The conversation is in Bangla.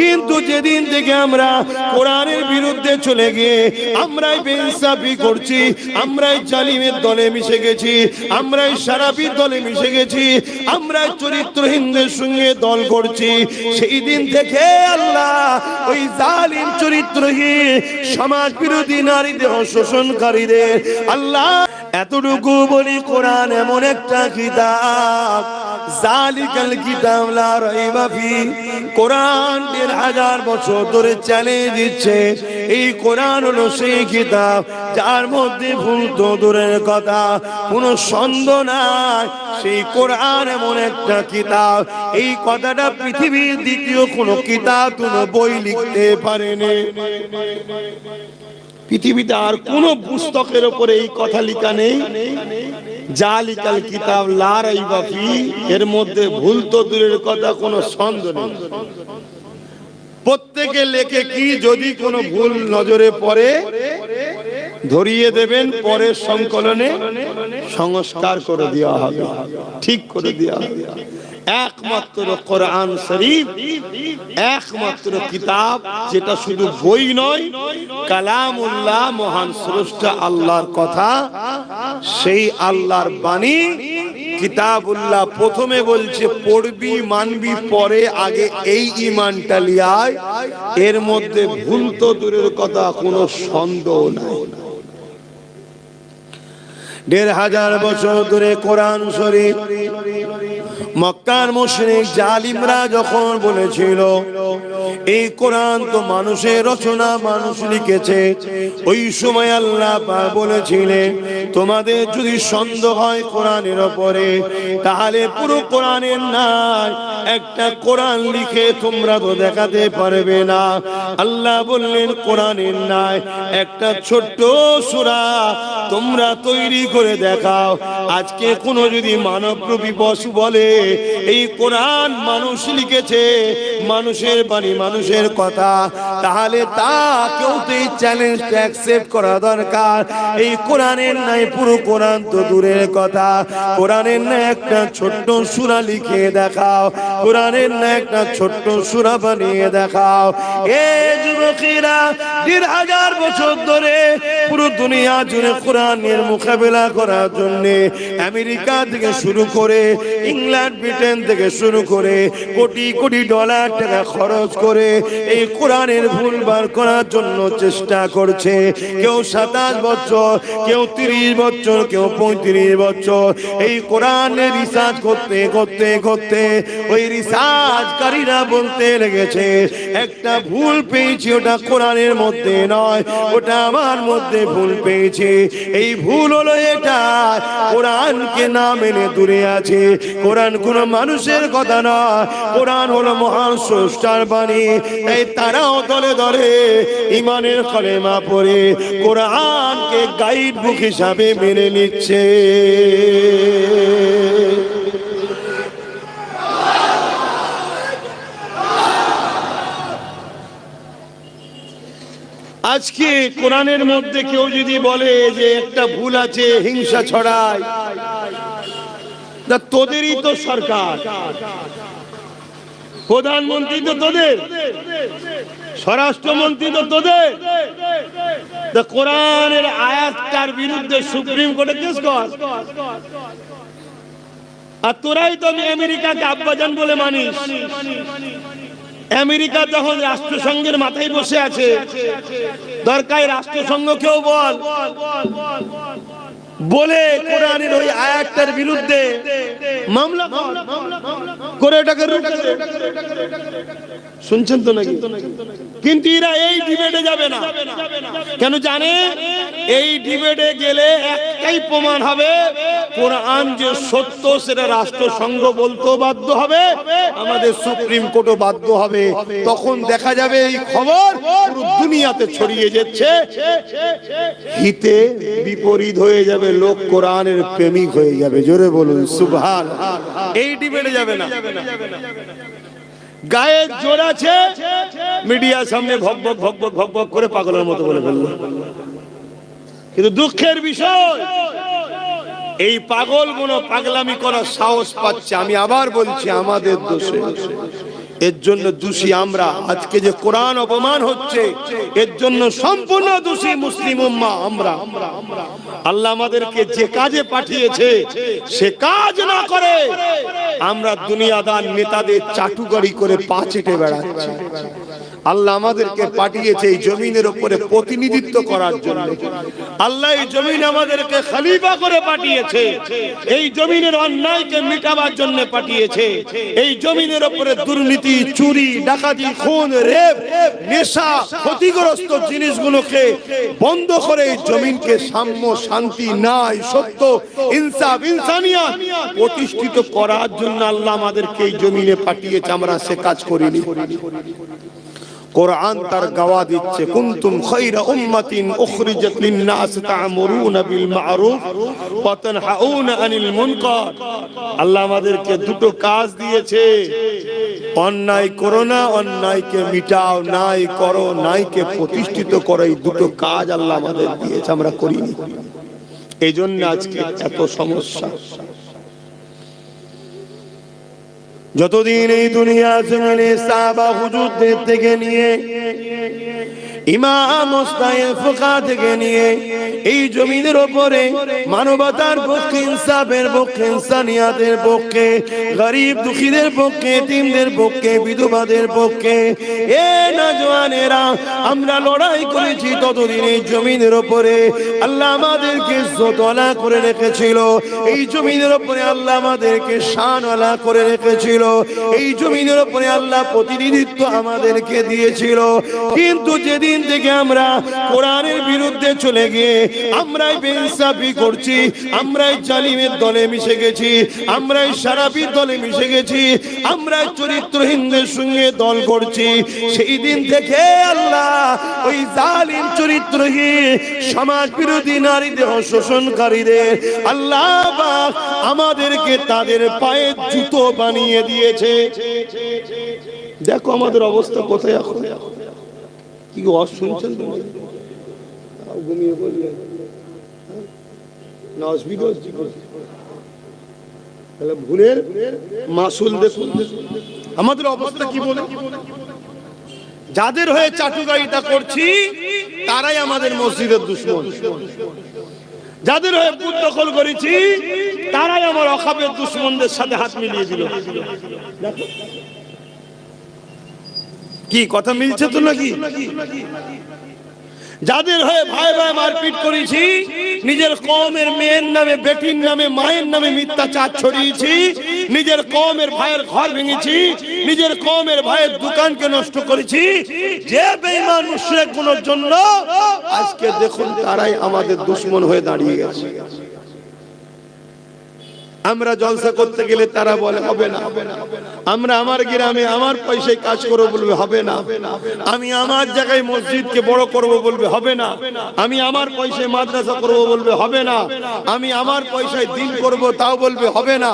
কিন্তু যেদিন থেকে আমরা কোরআনের বিরুদ্ধে চলে গিয়ে আমরাই বেইনসাফি করছি, আমরাই জালিমের দলে মিশে গেছি, আমরাই সারাবির দলে মিশে গেছি, আমরাই চরিত্রহীনদের সঙ্গে দল করছি, সেই দিন থেকে আল্লাহ ওই জালিম চরিত্রহীন সমাজ বিরোধী নারীদের শোষণকারীদের আল্লাহ এতটুকু বলি কোরআন এমন একটা কিতাব। জালিকাল কিতাব লা রাইবা ফি কোরআন দেড় হাজার বছর ধরে চ্যালেঞ্জ দিচ্ছে। এই কোরআন হলো সেই কিতাব, যার মধ্যে ভুল তো দূরের কথা, কোনো সন্দেহ নাই। সেই কোরআন এমন একটা কিতাব, এই কথাটা পৃথিবীর দ্বিতীয় কোনো কিতাব, কোনো বই লিখতে পারেনি। পৃথিবীতে আর কোন পুস্তকের উপরে এই কথা লেখা নেই। জালিকাল কিতাব লারাই বাফি এর মধ্যে ভুল তো দূরের কথা, কোনো সন্দেহ নেই। প্রত্যেকে লেখে কি, যদি কোনো ভুল নজরে পড়ে, ধরিয়ে দেবেন পরের সংকলনে সংস্কার করে দেওয়া হবে। ঠিক করে দেওয়া হবে। একমাত্র কোরআন শরীফ, একমাত্র কিতাব, যেটা শুধু বই নয়, কালামুল্লাহ মহান স্রষ্টা আল্লাহর কথা সেই আল্লাহর বাণী কিতাবুল্লাহ প্রথমে বলছে, পড়বি, মানবি, পরে আগে এই ইমানটা লিয়ায় এর মধ্যে ভুল তো দূরের কথা, কোনো সন্দেহ নাই। দেড় হাজার বছর ধরে কোরআন শরীফ, মক্কার মুশরিক জালিমরা যখন বলেছিল, এই কোরআন তো মানুষের রচনা, মানুষ লিখেছে। ওই সময় আল্লাহ বলেছিলেন তোমাদের যদি সন্দেহ হয় কোরআনের ওপরে, তাহলে পুরো কোরআনের নাই। একটা কোরআন লিখে তোমরা তো দেখাতে পারবে না। আল্লাহ বললেন, কোরআনের নাই। একটা ছোট্ট সূরা তোমরা তৈরি করে দেখাও। আজকে কোনো যদি মানবরূপী পশু বলে, এই কোরআন মানুষ লিখেছে, মানুষের বাণী, মানুষের কথা, তাহলে তা কেউ তো এই চ্যালেঞ্জটা অ্যাকসেপ্ট করা দরকার। এই কোরআনের নাই পুরো কোরআন তো দূরের কথা। কোরআনের না একটা ছোট্ট সুরা লিখে দেখাও। কোরআনের না একটা ছোট্ট সুরা বানিয়ে দেখাও। এ যুবকেরা, দেড় হাজার বছর ধরে পুরো দুনিয়া জুড়ে কোরআনের মোকাবেলা করার জন্য আমেরিকা থেকে শুরু করে ইংল্যান্ড ব্রিটেন থেকে শুরু করে কোটি কোটি ডলার টাকা খরচ করে এই কোরআনের ভুল বার করার জন্য চেষ্টা করছে। কেউ সাতাশ বছর কেউ তিরিশ বছর কেউ পঁয়ত্রিশ বছর। এই কোরআনের রিসার্চ করতে করতে করতে ওই রিসার্চকারীরা বলতে লেগেছে একটা ভুল পেয়েছি ওটা কোরআনের মধ্যে নয় ওটা আমার মধ্যে ভুল পেয়েছি। এই ভুল হলো এটা কোরআনকে না মেনে দূরে আছে। কোরআন কোন মানুষের কথা না। কোরআন হলো মহান স্রষ্টার বাণী। তাই তারাও দলে দলে ইমানের কলেমা পড়ে কোরআনকে গাইড বুক হিসাবে মেনে নিচ্ছে। আজকে কোরআনের মধ্যে কেউ যদি বলে যে একটা ভুল আছে, হিংসা ছড়ায় তোদেরই তো সরকার। প্রধানমন্ত্রী তো তোদের, স্বরাষ্ট্রমন্ত্রী তো তোদের। কোরআনের আয়াতটার বিরুদ্ধে সুপ্রিম কোর্টে কেস কর। আর তোরাই তো আমেরিকাকে আব্বাজান বলে মানিস। আমেরিকা যখন রাষ্ট্রসংঘের মাথায় বসে আছে দরকার রাষ্ট্রসংঘ রাষ্ট্রসংঘকেও বল। বলে কোরআনের ওই আয়াতটার বিরুদ্ধে মামলা করে। এটাকে শুনছেন তো নাকি? কিন্তু এরা এই ডিবেটে যাবে না। কেন জানে? এই ডিবেটে গেলে একটাই প্রমাণ হবে, কোরআন যে সত্য সেটা রাষ্ট্রসংঘ বলতেও বাধ্য হবে, আমাদের সুপ্রিম কোর্টও বাধ্য হবে। তখন দেখা যাবে এই খবর পুরো দুনিয়াতে ছড়িয়ে যাচ্ছে। হিতে বিপরীত হয়ে যাবে লোক কোরআনের প্রেমিক হয়ে যাবে। জোরে বলুন সুবহান। এই ডিবেটে যাবে না। গায়ে জোর আছে মিডিয়ার সামনে ভক ভক ভক ভক ভক ভক করে পাগলের মতো বলে ফেলল। কিন্তু দুঃখের বিষয় এই পাগলগুলো পাগলামি করার সাহস পাচ্ছে। আমি আবার বলছি আমাদের দোষে। এর জন্য দোষী আমরা। আজকে যে কোরআন অপমান হচ্ছে, এর জন্য সম্পূর্ণ দোষী মুসলিম উম্মা আমরা। আল্লাহ আমাদেরকে যে কাজে পাঠিয়েছে, সে কাজ না করে। আমরা দুনিয়াদার নেতাদের চাটুকারি করে পা চেটে বেড়াচ্ছি। আল্লাহ আমাদেরকে পাঠিয়েছে এই জমিনের উপরে প্রতিনিধিত্ব করার জন্য। আল্লাহ এই জমিন আমাদেরকে খলিফা করে পাঠিয়েছে। এই জমিনের অন্যায়কে মিটাবার জন্য পাঠিয়েছে। এই জমিনের উপরে দুর্নীতি, চুরি, ডাকাতি, খুন, রেপ, নেশা, ক্ষতিগ্রস্ত জিনিসগুলোকে বন্ধ করে এই জমিনকে সাম্য, শান্তি, ন্যায়, সত্য, ইনসাফ ইনসানিয়া প্রতিষ্ঠিত করার জন্য আল্লাহ আমাদেরকে এই জমিনে পাঠিয়েছে। আমরা সে কাজ করিনি। কোরআন তার গাওয়া দিচ্ছে। কুনতুম খায়রা উম্মাতিন উখরিজাত লিন-নাস তা'মুরুনা বিল মা'রুফ ওয়া তানহাউনা আনিল মুনকার। আল্লাহ আমাদেরকে দুটো কাজ দিয়েছে। অন্যায় করো না, অন্যায়কে মিটাও, নাই করো, নাইকে প্রতিষ্ঠিত করো, এই দুটো কাজ আল্লাহ আমাদের দিয়েছে, আমরা করিনি। এই জন্য আজকে এত সমস্যা। যতদিন এই দুনিয়া জমিনে সাহাবা হুজুরদের থেকে নিয়ে ইমাম ফুকা থেকে নিয়ে এই জমিনের ওপরে মানবতার পক্ষে, ইনসাফের পক্ষে পক্ষে, গরিব দুঃখীদের পক্ষে তিমদের পক্ষে, বিধবাদের পক্ষে। এ আমরা লড়াই করেছি ততদিন এই জমিনের ওপরে। আল্লাহ আমাদেরকে জোতলা করে রেখেছিল। এই জমিনের ওপরে আল্লাহ আমাদেরকে শানওয়ালা করে রেখেছিল। এই জমিনের ওপরে আল্লাহ প্রতিনিধিত্ব আমাদেরকে দিয়েছিল। কিন্তু যেদিন থেকে আমরা কোরআনের বিরুদ্ধে চলে গিয়ে আমরাই বেইনসাফি করছি, আমরাই জালিমের দলে মিশে গেছি, আমরাই সারাবির দলে মিশে গেছি, আমরাই চরিত্রহীনদের সঙ্গে দল করছি। সেই দিন থেকে আল্লাহ ওই জালিম, চরিত্রহীন সমাজ বিরোধী নারীদের শোষণকারীদের আল্লাহ আমাদেরকে তাদের পায়ে জুতো বানিয়ে দিয়েছে। দেখো আমাদের অবস্থা কোথায় এখন? কি গো অস শুনছেন তো? তাও ঘুমিয়ে বললেন? না অসুবিধা তাহলে ভুলের মাসুল দেখুন। আমাদের অবস্থা কি বলে যাদের হয়ে চাটুকারিতা করছি তারাই আমাদের মসজিদের দুশ্মন। যাদের হয়ে বুথ দখল করেছি তারাই আমার অখাপের দুশ্মনদের সাথে হাত মিলিয়ে দিল। দেখো। কি, কথা মিলছে তো নাকি? যাদের হয়ে ভাই ভাই মারপিট করেছি, নিজের কমের মেয়ের নামে, বেটির নামে, মায়ের নামে মিথ্যাচার ছড়িয়েছি, নিজের কমের ভাইয়ের ঘর ভেঙেছি, নিজের কমের ভাইয়ের দোকানকে নষ্ট করেছি, যে বেঈমান মুশরিক জন্য আজকে দেখুন তারাই আমাদের দুশ্মন হয়ে দাঁড়িয়ে গেছে। আমরা জলসা করতে গেলে তারা বলে, হবে না। আমরা আমার গ্রামে আমার পয়সায় কাজ করব বলবে, হবে না। আমি আমার জায়গায় মসজিদকে বড় করব বলবে, হবে না। আমি আমার পয়সায় মাদ্রাসা করব বলবে, হবে না। আমি আমার পয়সায় দিন করব, তাও বলবে, হবে না।